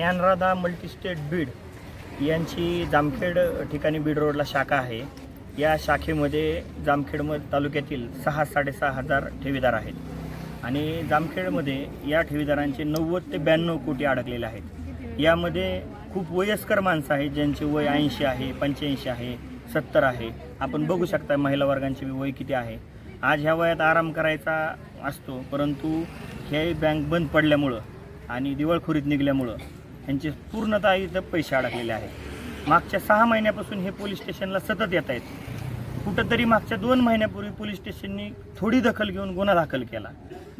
Dnyanradha multi-state Beed यांची जामखेड ठिकाणी बीड रोडला शाखा आहे. या शाखेमध्ये जामखेड तालुक्यातील सहा साडेसहा हजार ठेवीदार आहेत. आणि जामखेडमध्ये या ठेवीदारांचे नव्वद ते ब्याण्णव कोटी अडकलेले आहेत. यामध्ये खूप वयस्कर माणसं आहेत ज्यांचे वय ऐंशी आहे पंच्याऐंशी आहे सत्तर आहे. आपण बघू शकता महिला वर्गांचे वय किती आहे. आज ह्या वयात आराम करायचा असतो परंतु हे बँक बंद पडल्यामुळं आणि दिवाळखोरीत निघल्यामुळं ह्यांचे पूर्णतः इथं पैसे अडकलेले आहेत. मागच्या सहा महिन्यापासून हे पोलीस स्टेशनला सतत येत आहेत. कुठंतरी मागच्या दोन महिन्यापूर्वी पोलीस स्टेशननी थोडी दखल घेऊन गुन्हा दाखल केला.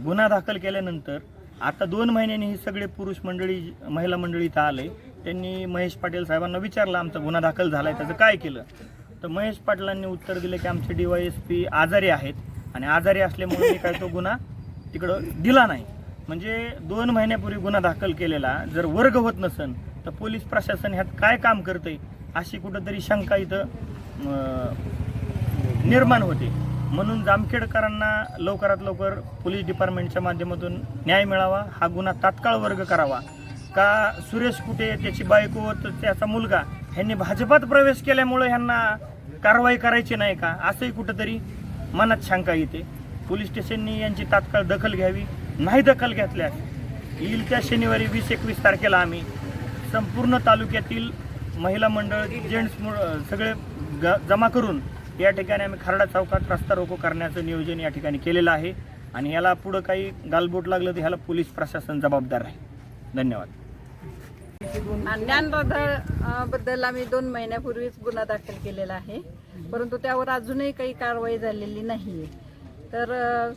गुन्हा दाखल केल्यानंतर आता दोन महिन्यांनी ही सगळे पुरुष मंडळी महिला मंडळी इथं आले. त्यांनी महेश पाटील साहेबांना विचारलं आमचा गुन्हा दाखल झाला आहे त्याचं काय केलं? तर महेश पाटलांनी उत्तर दिलं की आमचे डी वाय एस पी आजारी आहेत आणि आजारी असल्यामुळे काय तो गुन्हा तिकडं दिला नाही. म्हणजे दोन महिन्यापूर्वी गुन्हा दाखल केलेला जर वर्ग होत नसन तर पोलीस प्रशासन ह्यात काय काम करतंय अशी कुठंतरी शंका इथं निर्माण होते. म्हणून जामखेडकरांना लवकरात लवकर पोलीस डिपार्टमेंटच्या माध्यमातून न्याय मिळावा हा गुन्हा तात्काळ वर्ग करावा. का सुरेश कुटे त्याची बायको त्याचा मुलगा ह्यांनी भाजपात प्रवेश केल्यामुळे ह्यांना कारवाई करायची नाही का? असंही कुठंतरी मनात शंका येते पोलीस स्टेशननी यांची तात्काळ दखल घ्यावी. नाही दखल घेतल्यास येईल त्या शनिवारी वीस एकवीस तारखेला आम्ही. संपूर्ण तालुक्यातील महिला मंडळ जेंट्स सगळे ग जमा करून या ठिकाणी आम्ही खरडा चौकात रस्ता रोको करण्याचं नियोजन या ठिकाणी केलेलं आहे. आणि याला पुढं काही गालबोट लागलं तर ह्याला पोलीस प्रशासन जबाबदार आहे धन्यवाद. ज्ञानराधा बद्दल आम्ही दोन महिन्यापूर्वीच गुन्हा दाखल केलेला आहे. परंतु त्यावर अजूनही काही कारवाई झालेली नाही तर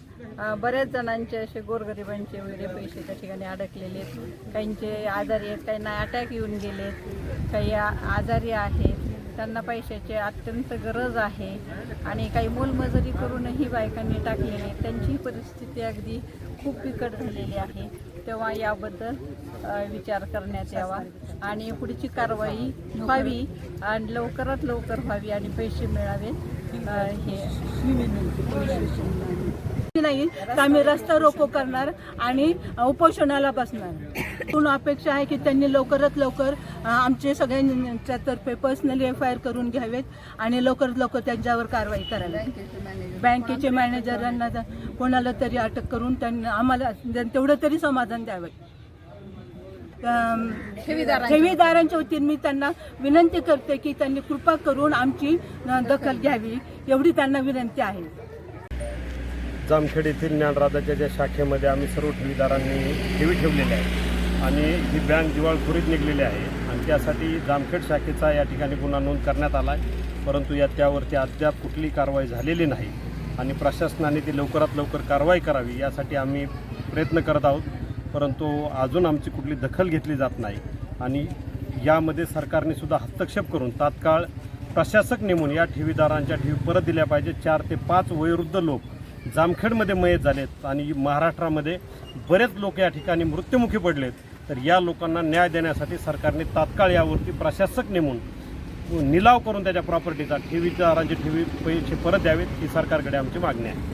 बऱ्याच जणांचे असे गोरगरिबांचे वगैरे पैसे त्या ठिकाणी अडकलेले आहेत. काहींचे आजारी आहेत काहींना अटॅक येऊन गेलेत काही आजारी आहेत त्यांना पैशाची अत्यंत गरज आहे. आणि काही मोलमजुरी करूनही बायकांनी टाकलेली आहे त्यांचीही परिस्थिती अगदी खूप बिकट झालेली आहे. तेव्हा याबद्दल विचार करण्यात यावा. आणि पुढची कारवाई व्हावी आणि लवकरात लवकर व्हावी आणि पैसे मिळावे हे नाही तर आम्ही रस्ता रोको करणार आणि उपोषणाला बसणार. पूर्ण अपेक्षा आहे की त्यांनी लवकरात लवकर आमचे सगळ्यांच्या तर्फे पर्सनली एफ आय आर करून घ्यावेत आणि लवकरात लवकर त्यांच्यावर कारवाई करावी. बँकेचे मॅनेजरांना कोणाला तरी अटक करून त्यांना आम्हाला तेवढं तरी समाधान द्यावं. ठेवीदारांच्या वतीने मी त्यांना विनंती करते की त्यांनी कृपा करून आमची दखल घ्यावी एवढी त्यांना विनंती आहे. जामखेड येथील ज्ञानराजाच्या ज्या शाखेमध्ये आम्ही सर्व ठेवीदारांनी ठेवी ठेवलेल्या आहेत आणि ही बँक दिवाळखोरीत निघलेली आहे आणि त्यासाठी जामखेड शाखेचा या ठिकाणी गुन्हा नोंद करण्यात आला आहे. परंतु या त्यावरती अद्याप कुठली कारवाई झालेली नाही आणि प्रशासनाने ती लवकरात लवकर कारवाई करावी यासाठी आम्ही प्रयत्न करत आहोत. परंतु अजून आमची कुठली दखल घेतली जात नाही. आणि यामध्ये सरकारने सुद्धा हस्तक्षेप करून तात्काळ प्रशासक नेमून या ठेवीदारांच्या ठेवी परत दिल्या पाहिजे. चार ते पाच वयोवृद्ध लोक जामखेडमध्ये मयत झालेत आणि महाराष्ट्रामध्ये बरेच लोक या ठिकाणी मृत्युमुखी पडलेत. तर या लोकांना न्याय देण्यासाठी सरकारने तात्काळ यावरती प्रशासक नेमून निलाव करून त्याच्या प्रॉपर्टीचा ठेवीदारांची ठेवी पैसे परत द्यावेत ही सरकारकडे आमची मागणी आहे.